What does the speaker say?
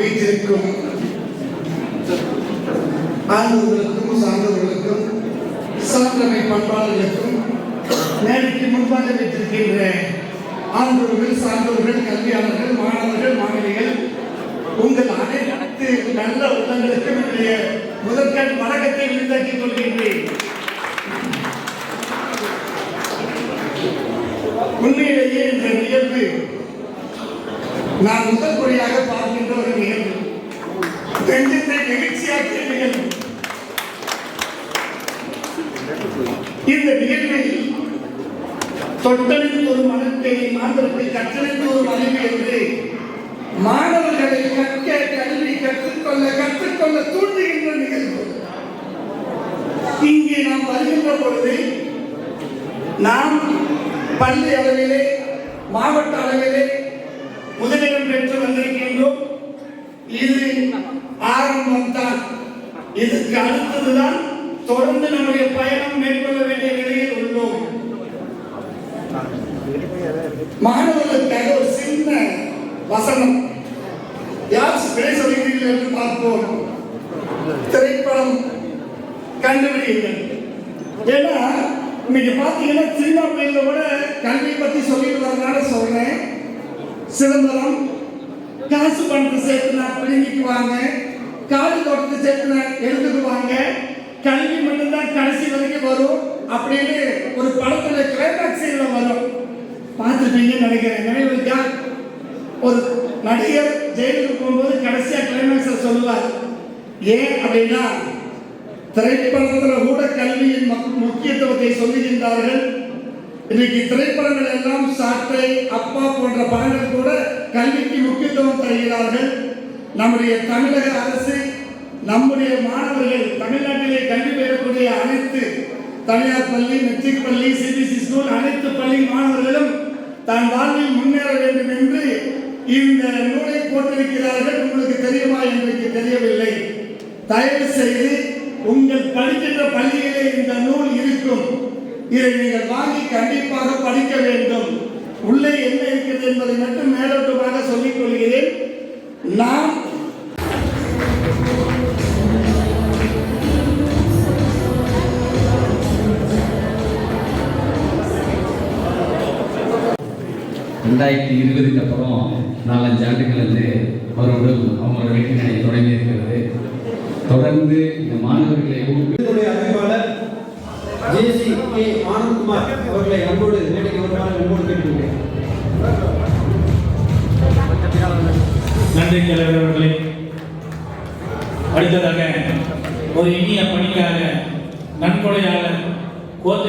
வீட்டிற்கும் ஆண்டவர்களுக்கும் சார்ந்தவர்களுக்கும் சான்றமை பண்பாளர்களுக்கும் நேருக்கு முன்பாக வைத்திருக்கின்ற ஆண்டவர்கள் சார்ந்தவர்கள் கல்வியாளர்கள் மாணவர்கள் மாணவிகள் உங்கள் அனைத்து நல்ல உள்ளங்களுக்கும் என்னுடைய முதற்கண் வணக்கத்தை உண்டாக்கிக் கொள்கின்றேன். உண்மையிலேயே இந்த நிகழ்வு நான் முதல் முறையாக பார்க்கின்ற ஒரு நிகழ்வு நெஞ்சத்தை நெகிழ்ச்சியாக்கிய நிகழ்வு இந்த நிகழ்வில் தொட்டலில் ஒரு மனத்தை மாந்தரத்தை கற்றலில் ஒரு மனைவி என்று மாணவர்களை கற்க கல்வி கற்றுக்கொள்ள கற்றுக்கொள்ள தூண்டுகின்ற நிகழ்வு இங்கே நாம் வருகின்ற பொழுது நாம் பள்ளி அளவிலே மாவட்ட அளவிலே முதலிடம் பெற்று வந்திருக்கின்றோம். இது ஆரம்பம் தான் இதுக்கு அடுத்ததுதான் தொடர்ந்து நம்முடைய பயணம் மேற்கொள்ள வேண்டிய நிலையில் உள்ளோம். மாணவர்களுக்காக ஒரு சின்ன வசனம். யார் விடை சொல்கிறீர்கள் என்று பார்ப்போம். திரைப்படம் கண்டுபிடிங்கள் ஏன்னா இன்னைக்கு பார்த்தீங்கன்னா சினிமா பிள்ளைங்கள கூட கல்வி பத்தி சொல்லிடுறதுனால சொல்றேன். சிதம்பரம் காசு பணத்தை சேர்த்துனா பிடுங்கிக்குவாங்க. காடு தோட்டத்தை சேர்த்துனா எழுதுக்குவாங்க கல்வி மட்டும்தான் கடைசி வரைக்கும் வரும் அப்படின்னு ஒரு படத்துல கிளைமேக்ஸில் வரும். பார்த்துட்டீங்கன்னு நினைக்கிறேன்? நினைவுக்கா ஒரு நடிகர் ஜெயிலுக்கு போகும்போது கடைசியாக கிளைமேக்ஸில் சொல்லுவார் ஏன் அப்படின்னா திரைப்படத்தில் கூட கல்வியின் முக்கியத்துவத்தை சொல்லுகின்றார்கள். இன்னைக்கு திரைப்படங்கள் எல்லாம் சாட்டை அப்பா போன்ற படங்கள் கூட கல்விக்கு முக்கியத்துவம் தருகிறார்கள். நம்முடைய தமிழக அரசு நம்முடைய மாணவர்கள் தமிழ்நாட்டிலே கல்வி பெறக்கூடிய அனைத்து தனியார் பள்ளி மெட்ரிக் பள்ளி சிபிசி ஸ்கூல் அனைத்து பள்ளி மாணவர்களும் தன் வாழ்வில் முன்னேற வேண்டும் என்று இந்த நூலை போட்டிருக்கிறார்கள். உங்களுக்கு தெரியுமா என்று தெரியவில்லை. தயவு செய்து உங்கள் படிக்கின்ற பள்ளியிலே இந்த நூல் இருக்கும். இதை நீங்கள் வாங்கி கண்டிப்பாக படிக்க வேண்டும். உள்ளே என்ன இருக்கிறது என்பதை மட்டும் மேலோட்டமாக சொல்லிக் கொள்கிறேன். நாம் ரெண்டாயிரத்தி இருபதுக்கு அப்புறம் நாலஞ்சு ஆண்டுகள் வந்து அவரோடு அவங்களோட வேட்டையை தொடங்கி இருக்கிறது. தொடர்ந்து இந்த மாணவர்களை அறிவிப்பாளர் ஜேசி கே ஆனந்த்குமார் அவர்களை அன்போடு மேடைக்கு வருமாறு அன்போடு கேட்டுக்கொள்கிறேன். நன்றி தலைவர் அவர்களே. அடுத்ததாக ஒரு இனிய பணியாக நன்கொடையாளர் கோத்தை